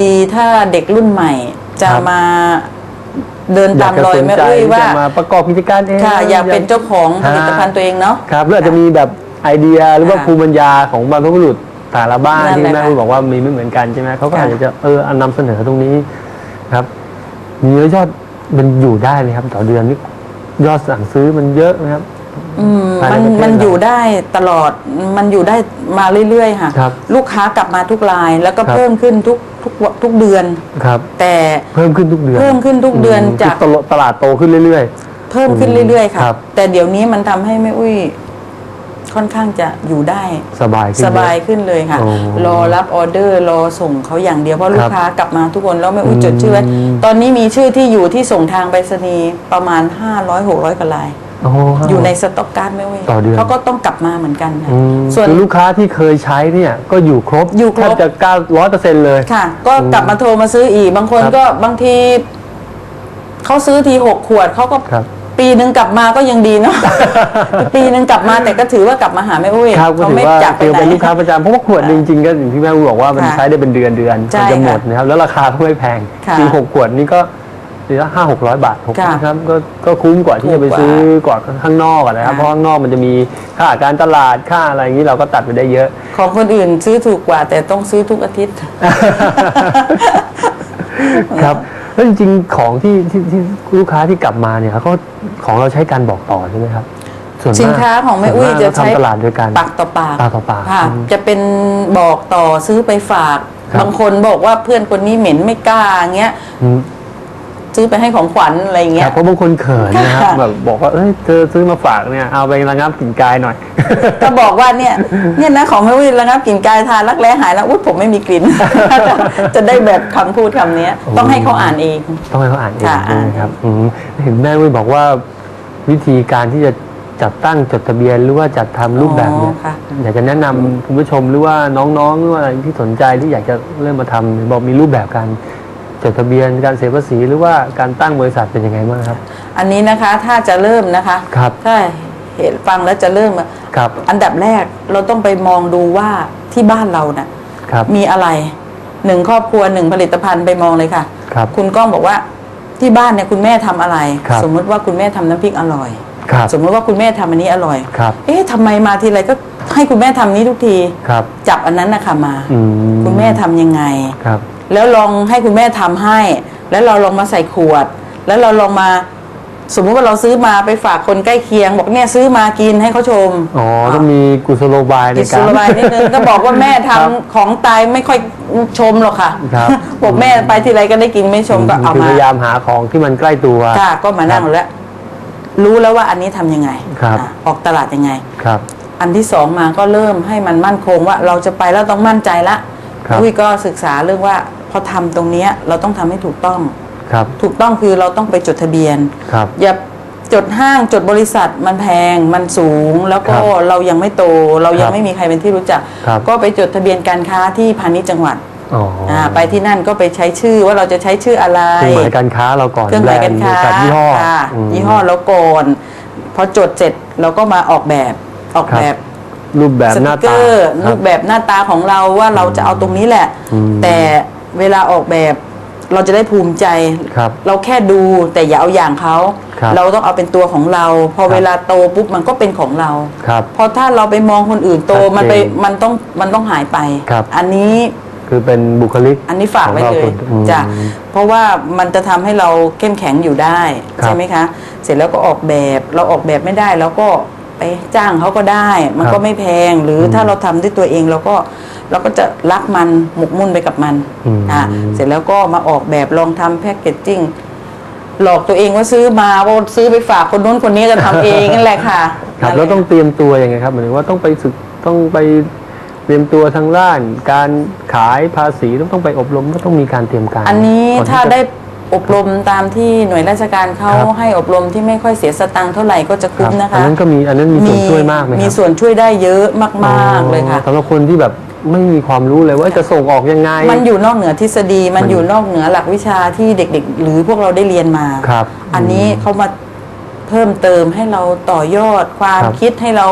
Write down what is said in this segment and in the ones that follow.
ทีถ้าเด็กรุ่นใหม่ จะครับ มาเดินตามรอยแม่ใจอุ้ยที่ว่า จะมาประกอบกิจการเอง ค่ะ อยากเป็นเจ้าของผลิตภัณฑ์ตัวเองเนาะ ครับหรืออาจจะมีแบบไอเดียหรือว่าค่ะภูมิปัญญาของบรรพบุรุษแต่ละบ้านนั่นที่แหละแม่ค่ะอุ้ยบอกว่ามีไม่เหมือนกันใช่ไหมเขาก็ค่ะ อาจจะเออเอานำเสนอตรงนี้ครับมียอดมันอยู่ได้ไหมครับ ต่อเดือนนี่ยอดสั่งซื้อมันเยอะไหมครับ อืมภายในมันประเทศมันเราอยู่ได้ตลอดมันอยู่ได้มาเรื่อยๆค่ะครับลูกค้ากลับมาทุกรายแล้วก็ครับ เพิ่มขึ้นทุกทุกวันทุกเดือน ครับ แต่ เพิ่มขึ้นทุกเดือนเพิ่มขึ้นทุกเดือนมจาก คือตลาดตลาดโตขึ้นเรื่อย เพิ่มขึ้นเรื่อยๆค่ะ ครับ แต่เดี๋ยวนี้มันทำให้แม่อุ้ย ค่อนข้างจะอยู่ได้ ๆ สบายขึ้นสเอะบายขึ้นเลยค่ะ โอ้รอรับออเดอร์รอส่งเขาอย่างเดียวเพราะลูครักบค้ากลับมาทุกคนแล้วแม่อุ้ยอืมจดชื่อไว้ตอนนี้มีชื่อที่อยู่ที่ส่งทางไปรษณีย์ประมาณ 500 600กว่าลายโอ้โหอยู่ในสต็อกการ์ดแม่อุ้ยต่อเดือน เขาก็ต้องกลับมาเหมือนกันค่ะอืมส่วน คือลูกค้าที่เคยใช้เนี่ยก็อยู่ครบอยู่ครบ แทบจะเก้าร้อยเปอร์เซ็นต์เลย ค่ะ ก็กลับมาโทรมาซื้ออีก บางคนครับก็บางทีเขาซื้อทีหกขวดเขาก็ครับปีหนึ่งกลับมาก็ยังดีเนาะ ปีหนึ่งกลับมาแต่ก็ถือว่ากลับมาหาแม่อุ้ยครับก็เขาถือไม่ว่าจากไปเตียวไหน เป็นลูกค้าประจำเพราะว่าขวดหนึ่งจริงๆก็อย่างที่แม่อุ้ยบอกว่ามันค่ะใช้ได้เป็นเดือนเดือนใช่มันจะหมดค่ะนะครับแล้วราคาก็ไม่แพงค่ะจริงหกขวดนี่ก็ ทีละห้าหกร้อยบาทหกค่ะนะครับก็ก็คุ้มกว่าที่จะไปถูกกว่าซื้อกว่าข้างนอกอะนะครับค่ะเพราะข้างนอกมันจะมีค่าการตลาดค่าอะไรอย่างนี้เราก็ตัดไปได้เยอะ ของคนอื่นซื้อถูกกว่า แต่ต้องซื้อทุกอาทิตย์ ครับแล้วจริงๆของที่ที่ที่ลูกค้าที่กลับมาเนี่ยเขาของเราใช้การบอกต่อใช่ไหมครับส่วนมกสินค้าของแม่อุ้ยส่วนมากจะเราใช้ทำตลาดด้วยกันปากต่อปากปากต่อปากค่ะ อืม จะเป็นบอกต่อซื้อไปฝาก ครับ บางคนบอกว่าเพื่อนคนนี้เหม็นไม่กล้าเงี้ย อืม ซื้อไปให้ของขวัญอะไรคเงี้รับยเพราะบางคนเขินนะครับค่ะ แบบบอกว่าเอ้ยเธอซื้อมาฝากเนี่ยเอาไประงับกลิ่นกายหน่อย ก็บอกว่าเนี่ยเนี่ยนะของแม่อุ้ยระงับกลิ่นกายทานรักแร้หายแล้วอุ้ยผมไม่มีกลิ่น จะได้แบบคำพูดคำเนี้ย ต้องให้เขาอ่านเอง ต้องให้เขาอ่านเองค่ะใช่ไหมครับอืมเห็นแม่วุ้ยบอกว่าวิธีการที่จะจัดตั้งจดทะเบียนหรือว่าจัดทำรูปแบบเนี้ยอ๋อค่ะ อยากจะแนะนำคุณผู้ชมหรือว่าน้องๆหรือว่าอะไรที่สนใจที่อยากจะเริ่มมาทำบอกมีรูปแบบการ จดทะเบียนการเสียภาษีหรือว่าการตั้งบริษัทเป็นยังไงบ้างครับ อันนี้นะคะถ้าจะเริ่มนะคะครับถ้าเห็นฟังแล้วจะเริ่มอะครับอันดับแรกเราต้องไปมองดูว่าที่บ้านเราน่ะครับมีอะไรหนึ่งครอบครัวหนึ่งผลิตภัณฑ์ไปมองเลยค่ะครับคุณก้องบอกว่าที่บ้านเนี่ยคุณแม่ทำอะไรครับสมมุติว่าคุณแม่ทำน้ำพริกอร่อยครับสมมติว่าคุณแม่ทำอันนี้อร่อยครับเอ๊ะทำไมมาทีไรก็ให้คุณแม่ทำนี้ทุกทีครับจับอันนั้นนะคะมาอืมคุณแม่ทำยังไงครับ แล้วลองให้คุณแม่ทำให้ แล้วเราลองมาใส่ขวด แล้วเราลองมาสมมุติว่าเราซื้อมาไปฝากคนใกล้เคียง บอกเนี่ยซื้อมากินให้เขาชม อ๋อ ต้องมีกุศโลบายในกิกาสุรรบายนิดนึงก็บอกว่าแม่ทำครับของตายไม่ค่อยชมหรอกค่ะครับบอกแม่ไปทีไรก็ได้กินไม่ชมก็เอาคือมาพยายามหาของที่มันใกล้ตัวค่ะก็มานั่งแล้ว รู้แล้วว่าอันนี้ทำยังไงครับอะออกตลาดยังไงครับ อันที่สองมาก็เริ่มให้มันมั่นคงว่าเราจะไปแล้วต้องมั่นใจละครับอุ้ยก็ศึกษาเรื่องว่า พอทำตรงเนี้ยเราต้องทำให้ถูกต้องครับ ถูกต้องคือเราต้องไปจดทะเบียนครับอย่าจดห้างจดบริษัทมันแพงมันสูง แล้วก็ครับเรายังไม่โต เรายัคงรับไม่มีใครเป็นที่รู้จักครับก็ไปจดทะเบียนการค้าที่พาณิชย์จังหวัดอ๋ออ่าไปที่นั่นก็ไปใช้ชื่อว่าเราจะใช้ชื่ออะไรเครื่องหมายการค้าเราก่อนเครื่องหมายการค้าแบรนด์บริษัทยี่ห้อค่ะมยี่ห้อแล้วก่อนพอจดเสร็จเราก็มาออกแบบออกครับแบบรูปแบบสหน้าติกเกตาอร์ครูรับปแบบหน้าตาของเราว่าเราจะเอาตรงนี้แหละอืมแต่ เวลาออกแบบเราจะได้ภูมิใจ ครับเราแค่ดูแต่อย่าเอาอย่างเขาครับเราต้องเอาเป็นตัวของเรา พอครับ เวลาโตปุ๊บมันก็เป็นของเรา ครับ เพราะถ้าเราไปมองคนอื่นโตชัดเจนมันไปมันต้องมันต้องหายไป ครับ อันนี้คือเป็นบุคลิกอันนี้ฝากไว้ของเลเรายอืม จ้ะเพราะว่ามันจะทำให้เราเข้มแข็งอยู่ได้ครับ ใช่ไหมคะ เสร็จแล้วก็ออกแบบเราออกแบบไม่ได้เราก็ ไปจ้างเขาก็ได้ มันครับก็ไม่แพงหรืออมถ้าเราทำด้วยตัวเองเราก็เราก็จะรักมันหมกมุ่นไปกับมันอืมอะเสร็จแล้วก็มาออกแบบลองทำแพ็กเกจจิ้งหลอกตัวเองว่าซื้อมาว่าซื้อไปฝากคนนู้นคนนี้จะทำเองนั่นแหละค่ะครับนั่นหแล้ละวต้องเตรียมตัวยังไงครับหมายถึงว่าต้องไปศึกต้องไปเตรียมตัวทางด้าน การขายภาษีต้องต้องไปอบรมก็ต้องมีการเตรียมการ อันนี้ก่ที่ถ้าจะได้ อบรมตามที่หน่วยราชการเขาครับ ให้อบรมที่ไม่ค่อยเสียสตังค์เท่าไหร่ก็จะคคุ้รัมบนะคะอันนั้นก็มีอันนั้นมีส่วนช่วยมากไหมครับมีส่วนช่วยได้เยอะมากๆเลยค่ะ สำหรับคนที่แบบไม่มีความรู้เลยว่าจะส่งออกยังไง มันอยู่นอกเหนือทฤษฎีมันมันอยู่นอกเหนือหลักวิชาที่เด็กๆ หรือพวกเราได้เรียนมา ครับอันนี้เขามาเพิ่มเติมให้เราต่อยอดความครับคิดให้เรา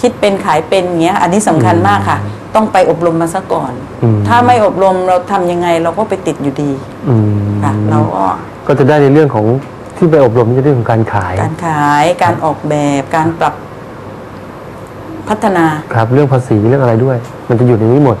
คิดเป็นขายเป็นอย่างเงี้ย อันนี้สำคัญมากค่ะ ต้องไปอบรมมาซะก่อน อืม ถ้าไม่อบรมเราทำยังไงเราก็ไปติดอยู่ดีอืมค่ะเราก็ก็จะได้ในเรื่องของที่ไปอบรมในเรื่องของการขาย การขายการออกแบบการปรับพัฒนาครับ เรื่องภาษีเรื่องอะไรด้วย มันจะอยู่ในนี้หมด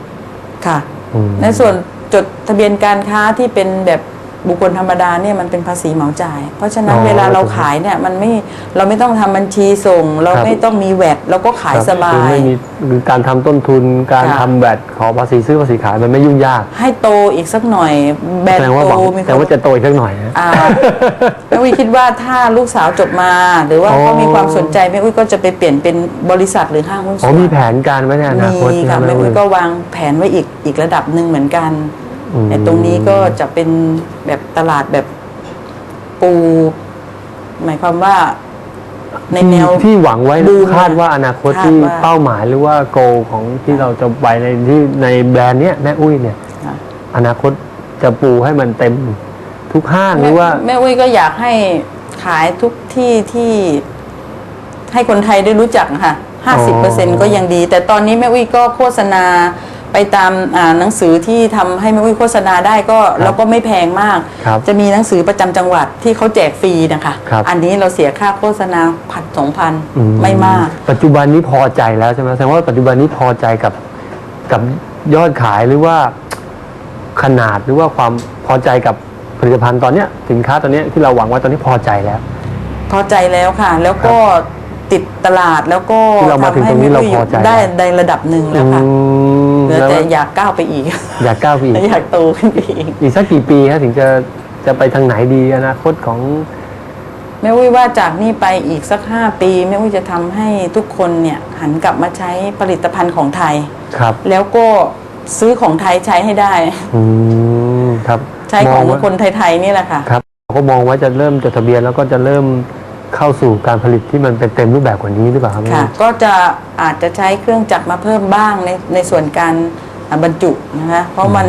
ค่ะ อืม ในส่วนจดทะเบียนการค้าที่เป็นแบบ บุคคลธรรมดาเนี่ยมันเป็นภาษีเหมาจ่าย เพราะฉะนั้นอ๋อเวลาเราขายเนี่ยมันไม่เราไม่ต้องทำบัญชีส่ง เราครับไม่ต้องมีแวดเราก็ขายครับสบาคือยไม่มีคือการทำต้นทุนการค่ะทำแบตขอภาษีซื้อภาษีขายมันไม่ยุ่งยาก ให้โตอีกสักหน่อยแบรนแสดงด์ว่าหโตวังมีแต่ว่าจะโตอีกสักหน่อยนะอ่าแม่อุ้ยคิดว่าถ้าลูกสาวจบมา หรือว่าอ๋อเขามีความสนใจแม่อุ้ยก็จะไปเปลี่ยนเป็นบริษัทหรือห้างหุ้นอ๋ส่อวนมีแผนการไว้ในอนาคตมีค่ะใช่ไหแม่อุ้ยเก็วางแผนไว้อีกอีกระดับหนึ่งเหมือนกันอืม แต่ตรงนี้ก็จะเป็นแบบตลาดแบบปู หมายความว่าในแนวที่หวังไว้บูมคาดว่าอนาคตคาดที่ว่า เป้าหมายหรือว่าโกของที่เราจะไปในที่ในแบรนด์เนี้ยแม่อุ้ยเนี่ย ค่ะอนาคตจะปูให้มันเต็มทุกห้างหรือว่า แม่อุ้ยก็อยากให้ขายทุกที่ที่ ให้คนไทยได้รู้จักค่ะห้าสิบเปอร์เซ็นก็ยังดี แต่ตอนนี้แม่อุ้ยก็โฆษณา ไปตามอ่าหนังสือที่ทำให้แม่อุ้ยโฆษณาได้ก็แล้วก็ไม่แพงมาก ครับจะมีหนังสือประจำจังหวัดที่เขาแจกฟรีนะคะ ครับ อันนี้เราเสียค่าโฆษณาพันสองพันอืไม่มาก ปัจจุบันนี้พอใจแล้วใช่ไหมแสดงว่าปัจจุบันนี้พอใจกับกับยอดขายหรือว่าขนาดหรือว่าความพอใจกับผลิตภัณฑ์ตอนเนี้ยสินค้าตอนเนี้ยที่เราหวังไว้ตอนนี้พอใจแล้ว พอใจแล้วค่ะ แล้วก็ติดตลาดแล้วก็ที่เรามาถึงตรงนี้เราพอใจได้แล้วในระดับหนึ่งแล้วค่ะ อืม เหลือแล้วแต่อยากก้าวไปอีก อยากก้าวไปอีกอยากโตขึ้นไปอีกอีกสักกี่ปีฮะถึงจะจะไปทางไหนดีอนาคตของแม่อุ้ยว่าจากนี้ไปอีกสักห้าปีแม่อุ้ยจะทำให้ทุกคนเนี่ยหันกลับมาใช้ผลิตภัณฑ์ของไทยครับ แล้วก็ซื้อของไทยใช้ให้ได้อืมครับ ใช้ของมว่าคนไทยๆนี่แหละค่ะครับเราก็มองว่าจะเริ่มจดทะเบียนแล้วก็จะเริ่ม เข้าสู่การผลิตที่มันเป็นเต็มรูปแบบกว่านี้หรือเปล่าครับค่ะก็จะอาจจะใช้เครื่องจักรมาเพิ่มบ้างในในส่วนการอ่าบรรจุนะคะเพราะมัน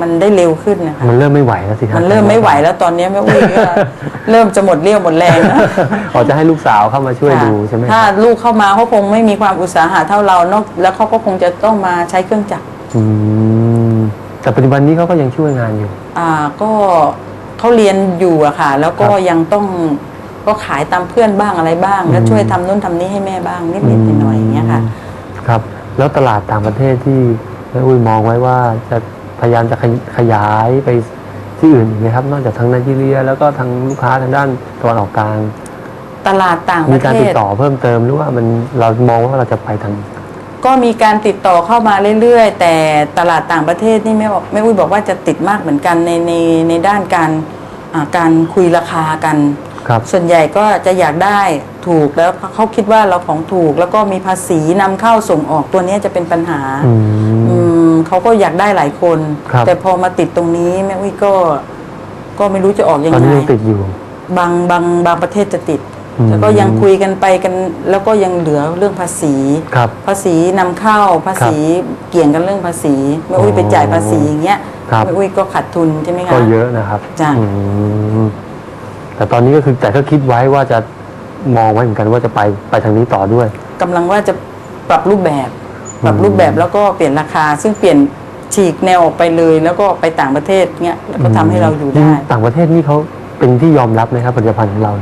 มันได้เร็วขึ้นนะคะมันเริ่มไม่ไหวแล้วสิครับมันเริ่มไม่ไหวแล้วตอนนี้แม่อุ้ยก็เริ่มจะหมดเรี่ยวหมดแรงแล้วอ๋อจะให้ลูกสาวเข้ามาช่วยดูใช่ไหมถ้าลูกเข้ามาเขาคงไม่มีความอุตสาหะเท่าเรานอกแล้วเขาก็คงจะต้องมาใช้เครื่องจักรอืมแต่ปัจจุบันนี้เขาก็ยังช่วยงานอยู่ อ่าก็เขาเรียนอยู่อะค่ะ แล้วก็ครับยังต้อง ก็ขายตามเพื่อนบ้างอะไรบ้าง แล้วอืมช่วยทำนู่นทำนี่ให้แม่บ้างนิดๆหน่อยๆอย่างเงี้ยค่ะ ครับ แล้วตลาดต่างประเทศที่แม่อุ้ยมองไว้ว่าจะพยายามจะขยขยายไปที่อื่นอีกไหมครับ นอกจากทางไนจีเรีย แล้วก็ทางลูกค้าทางด้านตะวันออกกลาง ตลาดต่างปมีระการเทติดศต่อเพิ่มเติมหรือว่ามันเรามองว่าเราจะไปทางก็มีการติดต่อเข้ามาเรื่อยๆ แต่ตลาดต่างประเทศนี่แม่บอกแม่อุ้ยบอกว่าจะติดมากเหมือนกันในในในด้านการอ่าการคุยราคากัน ครับ ส่วนใหญ่ก็จะอยากได้ถูกแล้วเขาคิดว่าเราของถูก แล้วก็มีภาษีนำเข้าส่งออกตัวเนี้ยจะเป็นปัญหา อืม อืมเขาก็อยากได้หลายคน ครับ แต่พอมาติดตรงนี้แม่อุ้ยก็ ก็ไม่รู้จะออกยังตอนไงนี้ยังติดอยู่ บางบางบางประเทศจะติดอืม แล้วก็ยังคุยกันไปกัน แล้วก็ยังเหลือเรื่องภาษี ครับ ภาษีนำเข้าภาษีเกี่ยงกันเรื่องภาษีแม่อุ้ยไปจ่ายภาษีอย่างเงี้ยครับ แม่อุ้ยก็ขาดทุนใช่ไหมคะ ก็เยอะนะครับจ้ะ อืม แต่ตอนนี้ก็คือแต่ก็คิดไว้ว่าจะมองไว้เหมือนกันว่าจะไปไปทางนี้ต่อด้วย กำลังว่าจะปรับรูปแบบ ปรับรูปแบบแล้วก็เปลี่ยนราคา ซึ่งเปลี่ยนฉีกแนวออกไปเลย แล้วก็ไปต่างประเทศเงี้ยแล้วก็ทำให้เราอยู่ได้ต่างประเทศนี่เขาเป็นที่ยอมรับไหมครับผลิตภัณฑ์ของเรา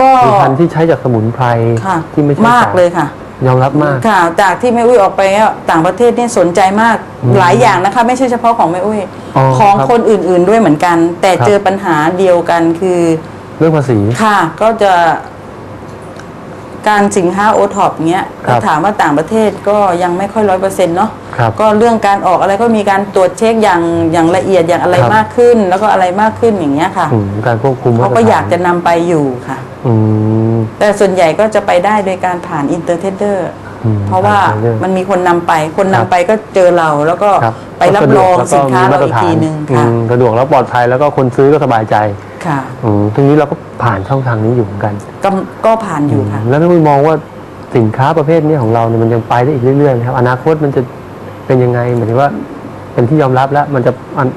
ก็ผลิตภัณฑ์ที่ใช้จากสมุนไพรค่ะที่ไม่ใช่มากสารเลยค่ะ ยอมรับมาก ค่ะ จากที่แม่อุ้ยออกไปอะต่างประเทศเนี่ยสนใจมากอืมหลายอย่างนะคะ ไม่ใช่เฉพาะของแม่อุ้ยอ๋อของครับคนอื่นๆด้วยเหมือนกัน แต่ครับ เจอปัญหาเดียวกันคือ เรื่องภาษี ค่ะก็จะการสินค้าโอท็อปเงี้ยครับถามว่าต่างประเทศก็ยังไม่ค่อยร้อยเปอร์เซ็นต์เนาะครับก็เรื่องการออกอะไรก็มีการตรวจเช็คอย่างอย่างละเอียดอย่างอะไรครับ มากขึ้น แล้วก็อะไรมากขึ้นอย่างเงี้ยค่ะอืมการควบคุมเขามตรก็ฐนอยากจะนำไปอยู่ค่ะ อืม แต่ส่วนใหญ่ก็จะไปได้โดยการผ่านอินเตอร์เทเดอร์อืมเพราะว่าผ่าน Inter-Trader มันมีคนนำไป คนนำครับไปก็เจอเราแล้วก็ครับไปรับรองสินค้าก็เรามีอีกทีหนึ่งอืค่ะมสะดวกแล้วปลอดภัยแล้วก็คนซื้อก็สบายใจค่ะอืมทีนี้เราก็ผ่านช่องทางนี้อยู่เหมือนกันก็ก็ผ่านอยู่ค่ะแล้วถ้าคุณมองว่าสินค้าประเภทนี้ของเราเนี่ยมันยังไปได้อีกเรื่อยๆนะครับ อนาคตมันจะเป็นยังไงหมายถึงว่าเป็นที่ยอมรับแล้วมันจะ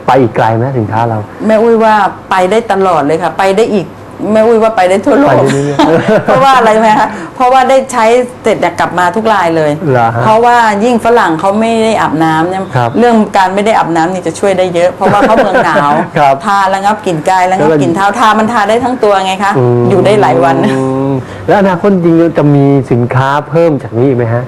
ไปอีกไกลไหมสินค้าเรา แม่อุ้ยว่าไปได้ตลอดเลยค่ะ ไปได้อีก แม่อุ้ยว่าไปได้ทั่วโลไปกได้เรื่อยๆเพราะว่าอะไรไหมคะเพราะว่าได้ใช้เสร็จเนี่ยกลับมาทุกรายเลย เหรอฮะเพราะว่ายิ่งฝรั่งเขาไม่ได้อาบน้ำเนี่ยครับเรื่องการไม่ได้อาบน้ำนี่จะช่วยได้เยอะ เพราะว่าเขาเมืองหนาวครับทาระงับกลิ่นกายระงับแล้วมันกลิ่นเท้าทามันทาได้ทั้งตัวไงคะมอยู่ได้หลายวันอืมแล้วอนาคตจริงๆจะมีสินค้าเพิ่มจากนี้อีกไหมฮะ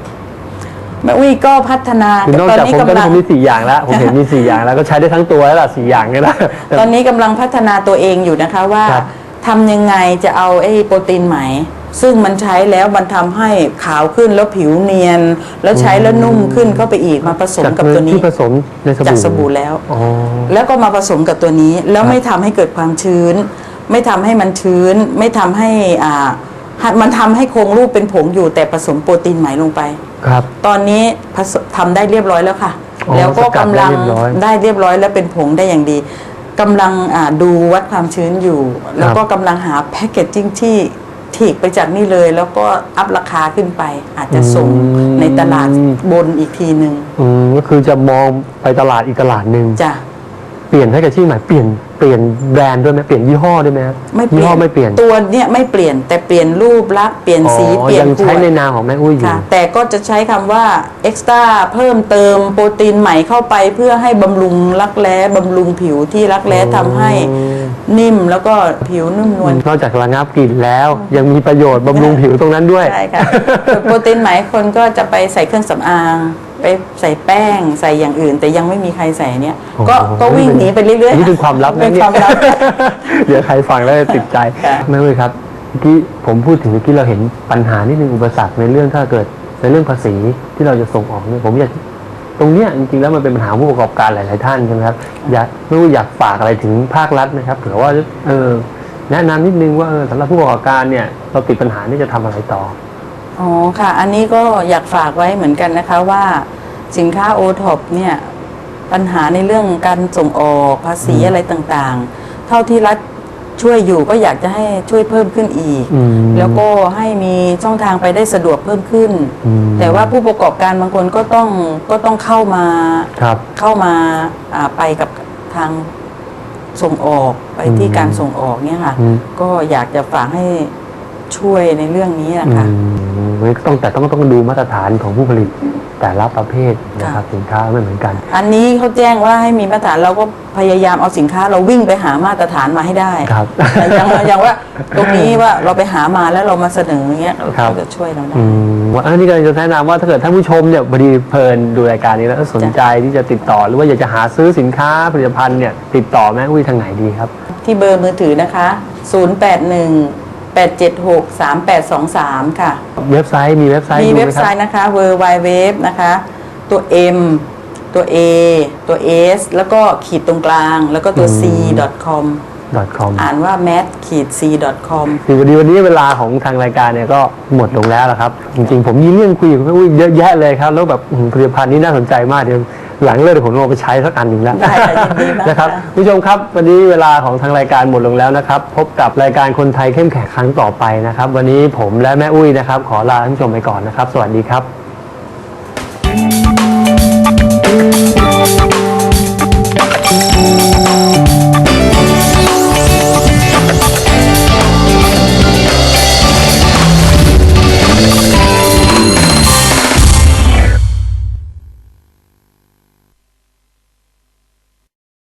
แม่อุ้ยก็พัฒนาคือนอกตอนจากนี้ผมตอนกำลันี้งผมมีสี่อย่างแล้วผมเห็นมีสี่อย่างแล้วก็ใช้ได้ทั้งตัวแล้วล่ะสี่อย่างเนี่ยนะแต่ตอนนี้กำลังพัฒนาตัวเองอยู่นะคะว่า ครับ ทำยังไงจะเอาไอ้โปรตีนไหม ซึ่งมันใช้แล้วมันทำให้ขาวขึ้นแล้วผิวเนียน แล้วใช้แล้วนุ่มขึ้นเข้าไปอีกมาผสมจากกับตัวนี้ที่ผสมในสบู่จากสบู่แล้ว อ๋อ แล้วก็มาผสมกับตัวนี้ แล้วครับไม่ทำให้เกิดความชื้น ไม่ทำให้มันชื้น ไม่ทำให้อ่าให้มันทำให้โครงรูปเป็นผงอยู่แต่ผสมโปรตีนไหมลงไป ครับ ตอนนี้ผสมทำได้เรียบร้อยแล้วค่ะ อ๋อแล้วก็สกัดกำได้ลังเรียบร้อย ได้เรียบร้อยแล้วเป็นผงได้อย่างดี กำลังอ่าดูวัดความชื้นอยู่ แล้วก็กำลังหาแพคเกจจิ้งที่ถีกไปจากนี่เลย แล้วก็อัพราคาขึ้นไป อาจจะส่งในตลาดบนอีกทีหนึ่งอืมก็คือจะมองไปตลาดอีกตลาดหนึ่งจ้ะ เปลี่ยนให้กับชื่อใหม่เปลี่ยนเปลี่ยนแบรนด์ด้วยไหมเปลี่ยนยี่ห้อด้วยไหมครับไม่เปยี่ลี่ยห้อนไม่เปลี่ยนตัวเนี่ยไม่เปลี่ยนแต่เปลี่ยนรูปลักษณ์เปลี่ยนสีอ๋อเปลี่ยนยังขใช้วดในนามของแม่อุ้ยอยู่ ค่ะแต่ก็จะใช้คำว่าเอ็กซ์ตร้าเพิ่มเติมโปรตีนใหม่เข้าไปเพื่อให้บำรุงรักแร้บำรุงผิวที่รักแร้ทำให้นิ่มแล้วก็ผิวนุ่มนวล นอกจากระงับกลิ่นแล้ว ยังมีประโยชน์บำรุงผิวตรงนั้นด้วย ใช่ค่ะส่วนโปรตีนไหมคนก็จะไปใส่เครื่องสำอาง ไปใส่แป้งใส่อย่างอื่น แต่ยังไม่มีใครใส่เนี่ยก็โอ้โหก็วิ่งหนีไปเรื่อยๆอันนี้เป็นความลับนะเป็นเนี่ย ความลับ เดี๋ยวใครฟังแล้วจะติดใจค่ะแม่อุ้ยครับเมื่อกี้ผมพูดถึงเมื่อกี้เราเห็นปัญหานิดนึงอุปสรรคในเรื่องถ้าเกิดในเรื่องภาษีที่เราจะส่งออกเนี่ยผมอยากตรงเนี้ยจริงๆแล้วมันเป็นปัญหาผู้ประกอบการหลายๆท่านใช่ไหมครับอยากไม่รู้อยากฝากอะไรถึงภาครัฐไหมครับเผื่อว่าเออแนะนำนิดนึงว่าเออสำหรับผู้ประกอบการเนี่ยเราติดปัญหานี่จะทำอะไรต่อ อ๋อค่ะ อันนี้ก็อยากฝากไว้เหมือนกันนะคะว่าสินค้าโอท็อปเนี่ยปัญหาในเรื่องการส่งออกภาษีอะไรต่างๆ เท่าที่รัฐช่วยอยู่ก็อยากจะให้ช่วยเพิ่มขึ้นอีก อืม แล้วก็ให้มีช่องทางไปได้สะดวกเพิ่มขึ้น อืมแต่ว่าผู้ประกอบการบางคนก็ต้องก็ต้องเข้ามาครับ เข้ามาอ่าไปกับทางส่งออกไปที่อืม การส่งออกเนี่ยค่ะ อืมก็อยากจะฝากให้ช่วยในเรื่องนี้นะคะ อืม ต้องแต่ต้องต้องดูมาตรฐานของผู้ผลิตแต่ละประเภทนะครับสินค้าไม่เหมือนกัน อันนี้เขาแจ้งว่าให้มีมาตรฐานเราก็พยายามเอาสินค้าเราวิ่งไปหามาตรฐานมาให้ได้ครับแต่อย่างอย่างว่าตรงนี้ว่าเราไปหามาแล้วเรามาเสนออย่างเงี้ยครับเขาจะช่วยเราได้อืมว่าอันนี้ก็เลยจะแนะนำว่าถ้าเกิดท่านผู้ชมเนี่ยพอดีเพลินดูรายการนี้แล้วสนใจที่จะติดต่อหรือว่าอยากจะหาซื้อสินค้าผลิตภัณฑ์เนี่ยติดต่อแม่อุ้ยทางไหนดีครับ ที่เบอร์มือถือนะคะ 081 876 3823 ค่ะ เว็บไซต์มีเว็บไซต์มีดูเว็ไหบมคไซรับต์นะคะ w w w นะคะ ตัว M ตัว A ตัว S แล้วก็ขีดตรงกลาง แล้วก็ตัว C com .com อ่านว่า mat ขีด c com คือวันนี้วันนี้เวลาของทางรายการเนี่ยก็หมดลงแล้วละครับ จริงๆ ผมมีเรื่องคุยกับแม่อุ้ยเยอะแยะเลยครับ แล้วแบบอืมผลิตภัณฑ์นี้น่าสนใจมากเดี๋ยว หลังเลิกเดี๋ยวผมลองไปใช้สักอันหนึ่งแล้วได้ค่ะยินดีมากนะครับค่ะผู้ชมครับวันนี้เวลาของทางรายการหมดลงแล้วนะครับ พบกับรายการคนไทยเข้มแข็งครั้งต่อไปนะครับ วันนี้ผมและแม่อุ้ยนะครับ ขอลาท่านผู้ชมไปก่อนนะครับ สวัสดีครับ